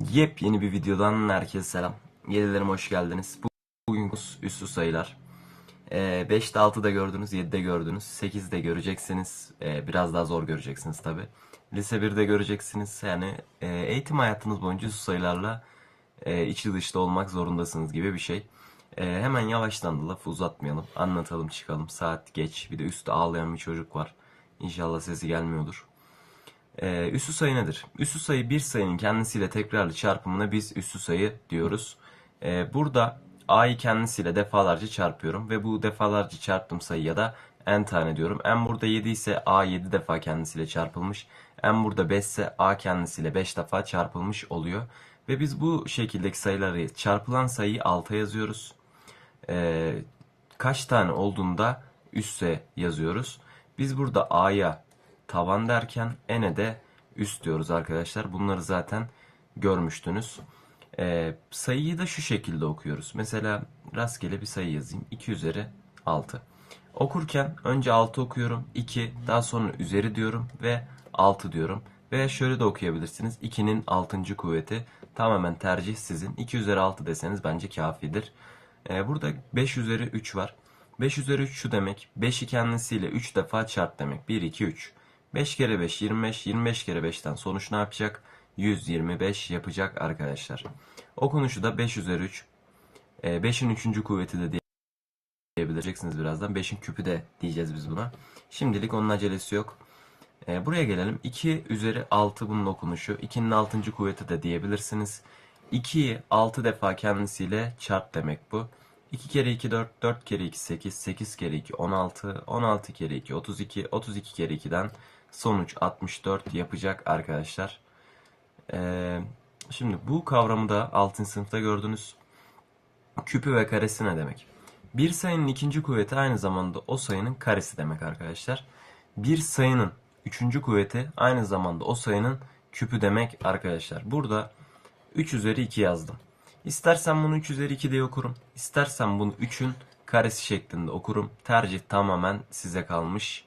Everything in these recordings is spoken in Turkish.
Yepyeni bir videodan herkese selam. Yedilerim hoş geldiniz. Bu- Bugün üstü sayılar. Ee, 5'te 6'da gördünüz, 7'de gördünüz, 8'de göreceksiniz. Ee, biraz daha zor göreceksiniz tabi. Lise 1'de göreceksiniz. Yani e, eğitim hayatınız boyunca üstü sayılarla e, içi dışta olmak zorundasınız gibi bir şey. E, hemen yavaştan da lafı uzatmayalım. Anlatalım çıkalım. Saat geç. Bir de üstte ağlayan bir çocuk var. İnşallah sesi gelmiyordur. Ee, üssü sayı nedir? Üssü sayı bir sayının kendisiyle tekrarlı çarpımına biz üssü sayı diyoruz. Ee, burada a'yı kendisiyle defalarca çarpıyorum ve bu defalarca çarptığım sayıya da n tane diyorum. n burada 7 ise a 7 defa kendisiyle çarpılmış. n burada 5 ise a kendisiyle 5 defa çarpılmış oluyor. Ve biz bu şekildeki sayıları çarpılan sayıyı alta yazıyoruz. Ee, kaç tane olduğunda üsse yazıyoruz. Biz burada a'ya tavan derken n'e de üst diyoruz arkadaşlar. Bunları zaten görmüştünüz. Ee, sayıyı da şu şekilde okuyoruz. Mesela rastgele bir sayı yazayım. 2 üzeri 6. Okurken önce 6 okuyorum. 2 daha sonra üzeri diyorum ve 6 diyorum. Veya şöyle de okuyabilirsiniz. 2'nin 6. kuvveti tamamen tercih sizin. 2 üzeri 6 deseniz bence kafidir. Ee, burada 5 üzeri 3 var. 5 üzeri 3 şu demek. 5'i kendisiyle 3 defa çarp demek. 1, 2, 3. 5 kere 5 25. 25 kere 5'ten sonuç ne yapacak? 125 yapacak arkadaşlar. Okunuşu da 5 üzeri 3. 5'in 3. kuvveti de diyebileceksiniz birazdan. 5'in küpü de diyeceğiz biz buna. Şimdilik onun acelesi yok. Ee, buraya gelelim. 2 üzeri 6 bunun okunuşu. 2'nin 6. kuvveti de diyebilirsiniz. 2'yi 6 defa kendisiyle çarp demek bu. 2 kere 2 4, 4 kere 2 8, 8 kere 2 16, 16 kere 2 32, 32 kere 2'den sonuç 64 yapacak arkadaşlar. Ee, şimdi bu kavramı da 6. sınıfta gördünüz. Küpü ve karesi ne demek? Bir sayının ikinci kuvveti aynı zamanda o sayının karesi demek arkadaşlar. Bir sayının üçüncü kuvveti aynı zamanda o sayının küpü demek arkadaşlar. Burada 3 üzeri 2 yazdım. İstersen bunu 3 üzeri 2 diye okurum. İstersen bunu 3'ün karesi şeklinde okurum. Tercih tamamen size kalmış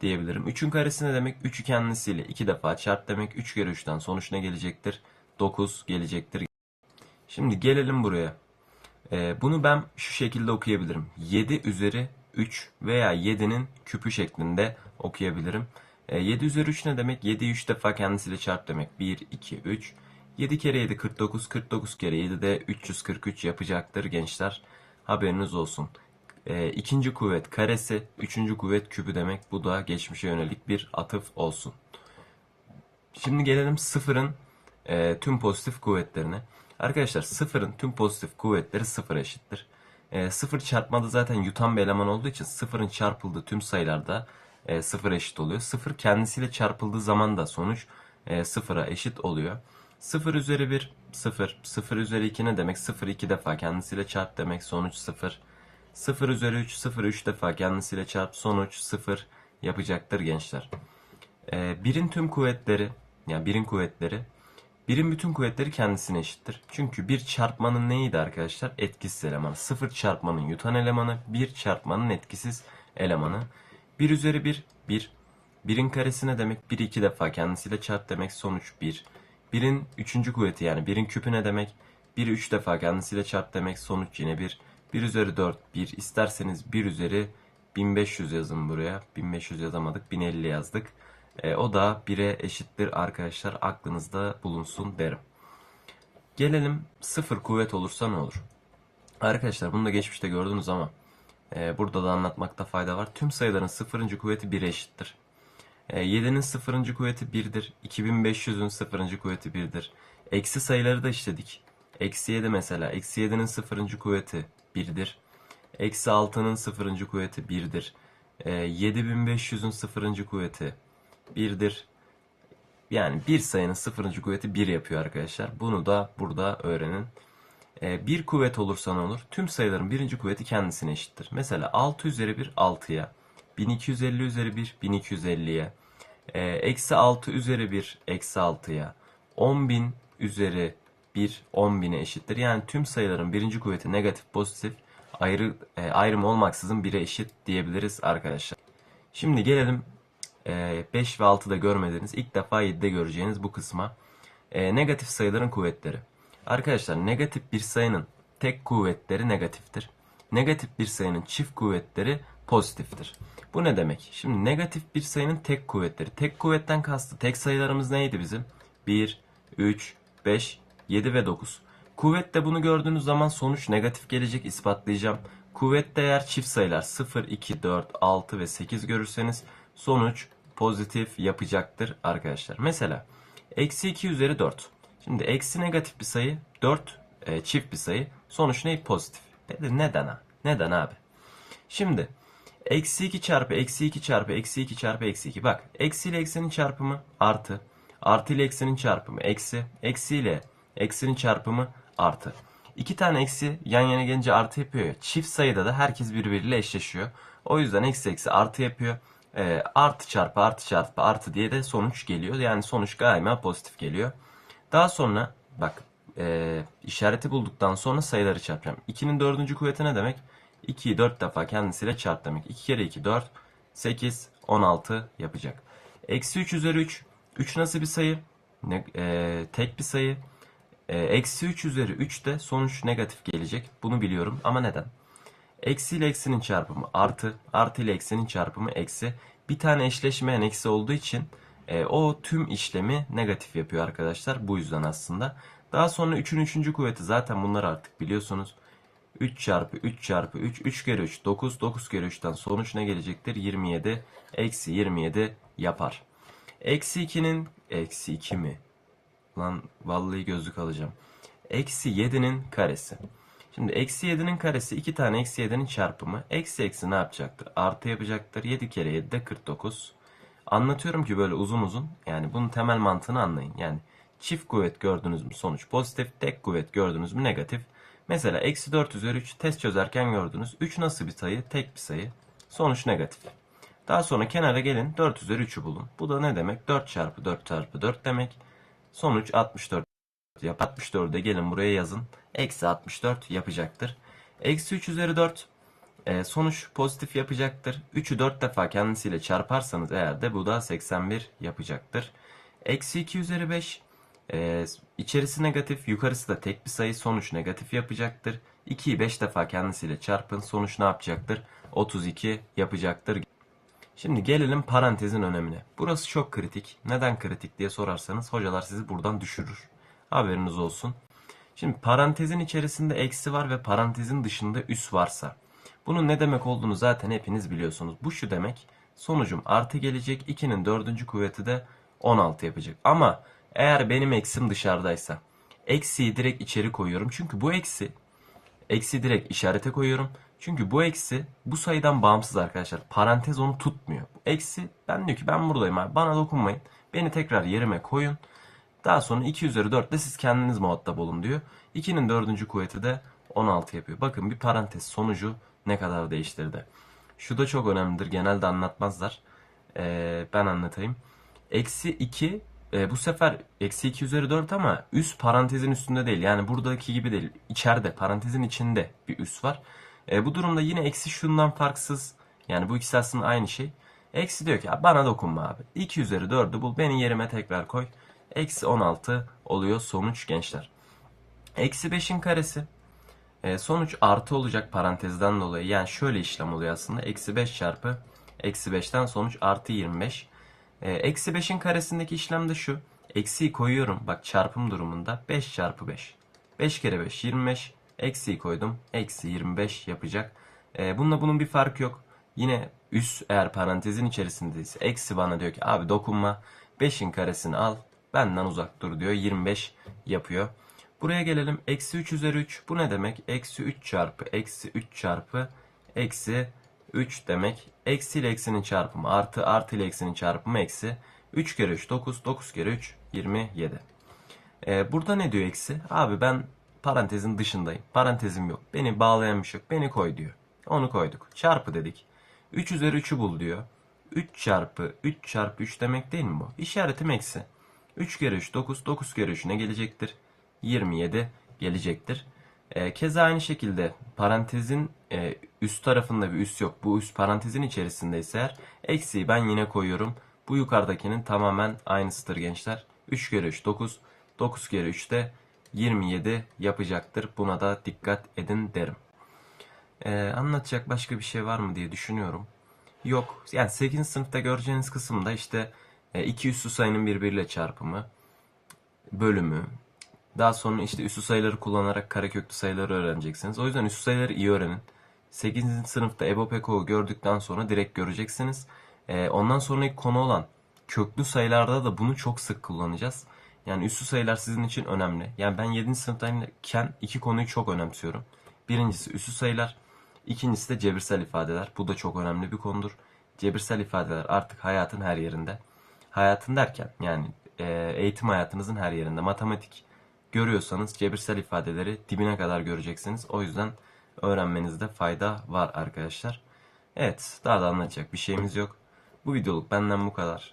diyebilirim. 3'ün karesi ne demek? 3'ü kendisiyle 2 defa çarp demek. 3 kere 3'ten sonuç ne gelecektir? 9 gelecektir. Şimdi gelelim buraya. Ee, bunu ben şu şekilde okuyabilirim. 7 üzeri 3 veya 7'nin küpü şeklinde okuyabilirim. Ee, 7 üzeri 3 ne demek? 7'yi 3 defa kendisiyle çarp demek. 1, 2, 3. 7 kere 7 49, 49 kere 7 de 343 yapacaktır gençler. Haberiniz olsun. Ee, ikinci kuvvet karesi, üçüncü kuvvet küpü demek. Bu da geçmişe yönelik bir atıf olsun. Şimdi gelelim sıfırın e, tüm pozitif kuvvetlerine. Arkadaşlar sıfırın tüm pozitif kuvvetleri sıfır eşittir. E, sıfır çarpmada zaten yutan bir eleman olduğu için sıfırın çarpıldığı tüm sayılarda e, sıfır eşit oluyor. Sıfır kendisiyle çarpıldığı zaman da sonuç e, sıfıra eşit oluyor. Sıfır üzeri bir sıfır. Sıfır üzeri iki ne demek? Sıfır iki defa kendisiyle çarp demek sonuç sıfır. Sıfır üzeri üç sıfır üç defa kendisiyle çarp sonuç sıfır yapacaktır gençler. E, birin tüm kuvvetleri yani birin kuvvetleri birin bütün kuvvetleri kendisine eşittir. Çünkü bir çarpmanın neydi arkadaşlar? Etkisiz elemanı. Sıfır çarpmanın yutan elemanı, bir çarpmanın etkisiz elemanı. 1 üzeri 1, 1. Birin karesi ne demek? 1 iki defa kendisiyle çarp demek sonuç 1. Birin üçüncü kuvveti yani birin küpü ne demek? 1 üç defa kendisiyle çarp demek sonuç yine 1. 1 üzeri 4, 1. İsterseniz 1 üzeri 1500 yazın buraya. 1500 yazamadık, 1050 yazdık. E, o da 1'e eşittir arkadaşlar. Aklınızda bulunsun derim. Gelelim sıfır kuvvet olursa ne olur? Arkadaşlar bunu da geçmişte gördünüz ama e, burada da anlatmakta fayda var. Tüm sayıların sıfırıncı kuvveti 1'e eşittir. E, 7'nin sıfırıncı kuvveti 1'dir. 2500'ün sıfırıncı kuvveti 1'dir. Eksi sayıları da işledik. Eksi 7 mesela. Eksi 7'nin sıfırıncı kuvveti 1'dir. Eksi 6'nın sıfırıncı kuvveti 1'dir. E, 7500'ün sıfırıncı kuvveti 1'dir. Yani bir sayının sıfırıncı kuvveti 1 yapıyor arkadaşlar. Bunu da burada öğrenin. Ee, bir kuvvet olursa ne olur? Tüm sayıların birinci kuvveti kendisine eşittir. Mesela 6 üzeri 1 6'ya. 1250 üzeri 1 1250'ye. Ee, eksi 6 üzeri 1 eksi 6'ya. 10.000 üzeri 1 10.000'e eşittir. Yani tüm sayıların birinci kuvveti negatif pozitif ayrı e, ayrım olmaksızın 1'e eşit diyebiliriz arkadaşlar. Şimdi gelelim e, 5 ve 6'da görmediğiniz ilk defa 7'de göreceğiniz bu kısma. E, negatif sayıların kuvvetleri. Arkadaşlar negatif bir sayının tek kuvvetleri negatiftir. Negatif bir sayının çift kuvvetleri pozitiftir. Bu ne demek? Şimdi negatif bir sayının tek kuvvetleri. Tek kuvvetten kastı tek sayılarımız neydi bizim? 1, 3, 5, 7 ve 9. Kuvvette bunu gördüğünüz zaman sonuç negatif gelecek ispatlayacağım. Kuvvette eğer çift sayılar 0, 2, 4, 6 ve 8 görürseniz sonuç pozitif yapacaktır arkadaşlar. Mesela eksi 2 üzeri 4. Şimdi eksi negatif bir sayı 4 e, çift bir sayı. Sonuç ne? Pozitif. Dedi neden ha? Neden abi? Şimdi eksi 2 çarpı eksi 2 çarpı eksi 2 çarpı eksi 2. Bak eksi ile eksinin çarpımı artı. Artı ile eksinin çarpımı eksi. Eksi ile eksinin çarpımı artı. İki tane eksi yan yana gelince artı yapıyor ya. Çift sayıda da herkes birbiriyle eşleşiyor. O yüzden eksi eksi artı yapıyor. E, artı çarpı artı çarpı artı diye de sonuç geliyor. Yani sonuç daima pozitif geliyor. Daha sonra bak e, işareti bulduktan sonra sayıları çarpacağım. 2'nin dördüncü kuvveti ne demek? 2'yi 4 defa kendisiyle çarp demek. 2 kere 2 4, 8, 16 yapacak. Eksi 3 üzeri 3. 3 nasıl bir sayı? Ne, e, tek bir sayı. E, eksi 3 üzeri 3 de sonuç negatif gelecek. Bunu biliyorum ama neden? Eksi ile eksinin çarpımı artı, artı ile eksinin çarpımı eksi. Bir tane eşleşmeyen eksi olduğu için e, o tüm işlemi negatif yapıyor arkadaşlar. Bu yüzden aslında. Daha sonra 3'ün 3. kuvveti zaten bunları artık biliyorsunuz. 3 çarpı 3 çarpı 3, 3 kere 3, 9, 9 kere 3'ten sonuç ne gelecektir? 27, eksi 27 yapar. Eksi 2'nin, eksi 2 mi? Lan vallahi gözlük alacağım. Eksi 7'nin karesi. Şimdi eksi 7'nin karesi 2 tane eksi 7'nin çarpımı. Eksi eksi ne yapacaktır? Artı yapacaktır. 7 kere 7 de 49. Anlatıyorum ki böyle uzun uzun. Yani bunun temel mantığını anlayın. Yani çift kuvvet gördünüz mü sonuç pozitif. Tek kuvvet gördünüz mü negatif. Mesela eksi 4 üzeri 3 test çözerken gördünüz. 3 nasıl bir sayı? Tek bir sayı. Sonuç negatif. Daha sonra kenara gelin 4 üzeri 3'ü bulun. Bu da ne demek? 4 çarpı 4 çarpı 4 demek. Sonuç 64 yap. 64'e gelin buraya yazın. Eksi 64 yapacaktır. Eksi 3 üzeri 4 e, sonuç pozitif yapacaktır. 3'ü 4 defa kendisiyle çarparsanız eğer de bu da 81 yapacaktır. Eksi 2 üzeri 5 e, içerisi negatif yukarısı da tek bir sayı sonuç negatif yapacaktır. 2'yi 5 defa kendisiyle çarpın sonuç ne yapacaktır? 32 yapacaktır. Şimdi gelelim parantezin önemine. Burası çok kritik. Neden kritik diye sorarsanız hocalar sizi buradan düşürür. Haberiniz olsun. Şimdi parantezin içerisinde eksi var ve parantezin dışında üs varsa. Bunun ne demek olduğunu zaten hepiniz biliyorsunuz. Bu şu demek. Sonucum artı gelecek. 2'nin dördüncü kuvveti de 16 yapacak. Ama eğer benim eksim dışarıdaysa eksiyi direkt içeri koyuyorum. Çünkü bu eksi eksi direkt işarete koyuyorum. Çünkü bu eksi bu sayıdan bağımsız arkadaşlar. Parantez onu tutmuyor. Bu eksi ben diyor ki ben buradayım abi bana dokunmayın. Beni tekrar yerime koyun. Daha sonra 2 üzeri 4 de siz kendiniz muhatap olun diyor. 2'nin dördüncü kuvveti de 16 yapıyor. Bakın bir parantez sonucu ne kadar değiştirdi. Şu da çok önemlidir. Genelde anlatmazlar. Ee, ben anlatayım. Eksi 2 e, bu sefer eksi 2 üzeri 4 ama üst parantezin üstünde değil. Yani buradaki gibi değil. İçeride parantezin içinde bir üst var. E, bu durumda yine eksi şundan farksız. Yani bu ikisi aslında aynı şey. Eksi diyor ki bana dokunma abi. 2 üzeri 4'ü bul beni yerime tekrar koy. Eksi 16 oluyor sonuç gençler. Eksi 5'in karesi. E, sonuç artı olacak parantezden dolayı. Yani şöyle işlem oluyor aslında. Eksi 5 çarpı eksi 5'ten sonuç artı 25. E, eksi 5'in karesindeki işlem de şu. Eksiyi koyuyorum. Bak çarpım durumunda 5 çarpı 5. 5 kere 5 25. Eksiyi koydum. Eksi 25 yapacak. E, bununla bunun bir farkı yok. Yine üst eğer parantezin içerisindeyse eksi bana diyor ki abi dokunma. 5'in karesini al. Benden uzak dur diyor. 25 yapıyor. Buraya gelelim. Eksi 3 üzeri 3. Bu ne demek? Eksi 3 çarpı eksi 3 çarpı eksi 3 demek. Eksi ile eksinin çarpımı artı artı ile eksinin çarpımı eksi. 3 kere 3 9. 9 kere 3 27. Ee, burada ne diyor eksi? Abi ben parantezin dışındayım. Parantezim yok. Beni bağlayan şey yok. Beni koy diyor. Onu koyduk. Çarpı dedik. 3 üzeri 3'ü bul diyor. 3 çarpı 3 çarpı 3 demek değil mi bu? İşaretim eksi. 3 kere 3 9. 9 kere 3 ne gelecektir? 27 gelecektir. E, keza aynı şekilde parantezin e, üst tarafında bir üst yok. Bu üst parantezin içerisindeyse eğer eksiği ben yine koyuyorum. Bu yukarıdakinin tamamen aynısıdır gençler. 3 kere 3 9. 9 kere 3 de 27 yapacaktır. Buna da dikkat edin derim. Ee, anlatacak başka bir şey var mı diye düşünüyorum. Yok. Yani 8. sınıfta göreceğiniz kısımda işte e, iki üssü sayının birbiriyle çarpımı, bölümü, daha sonra işte üssü sayıları kullanarak kareköklü sayıları öğreneceksiniz. O yüzden üssü sayıları iyi öğrenin. 8. sınıfta EBO PEKO'yu gördükten sonra direkt göreceksiniz. Ee, ondan sonraki konu olan köklü sayılarda da bunu çok sık kullanacağız. Yani üssü sayılar sizin için önemli. Yani ben 7. sınıftayken iki konuyu çok önemsiyorum. Birincisi üssü sayılar, ikincisi de cebirsel ifadeler. Bu da çok önemli bir konudur. Cebirsel ifadeler artık hayatın her yerinde. Hayatın derken yani e, eğitim hayatınızın her yerinde. Matematik görüyorsanız cebirsel ifadeleri dibine kadar göreceksiniz. O yüzden öğrenmenizde fayda var arkadaşlar. Evet, daha da anlatacak bir şeyimiz yok. Bu videoluk benden bu kadar.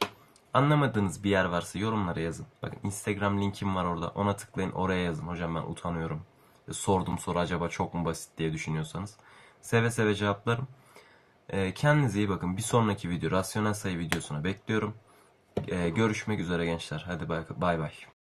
Anlamadığınız bir yer varsa yorumlara yazın. Bakın Instagram linkim var orada. Ona tıklayın oraya yazın. Hocam ben utanıyorum. E, Sordum soru acaba çok mu basit diye düşünüyorsanız. Seve seve cevaplarım. E, kendinize iyi bakın. Bir sonraki video rasyonel sayı videosuna bekliyorum. E, görüşmek üzere gençler. Hadi bay bay. bay.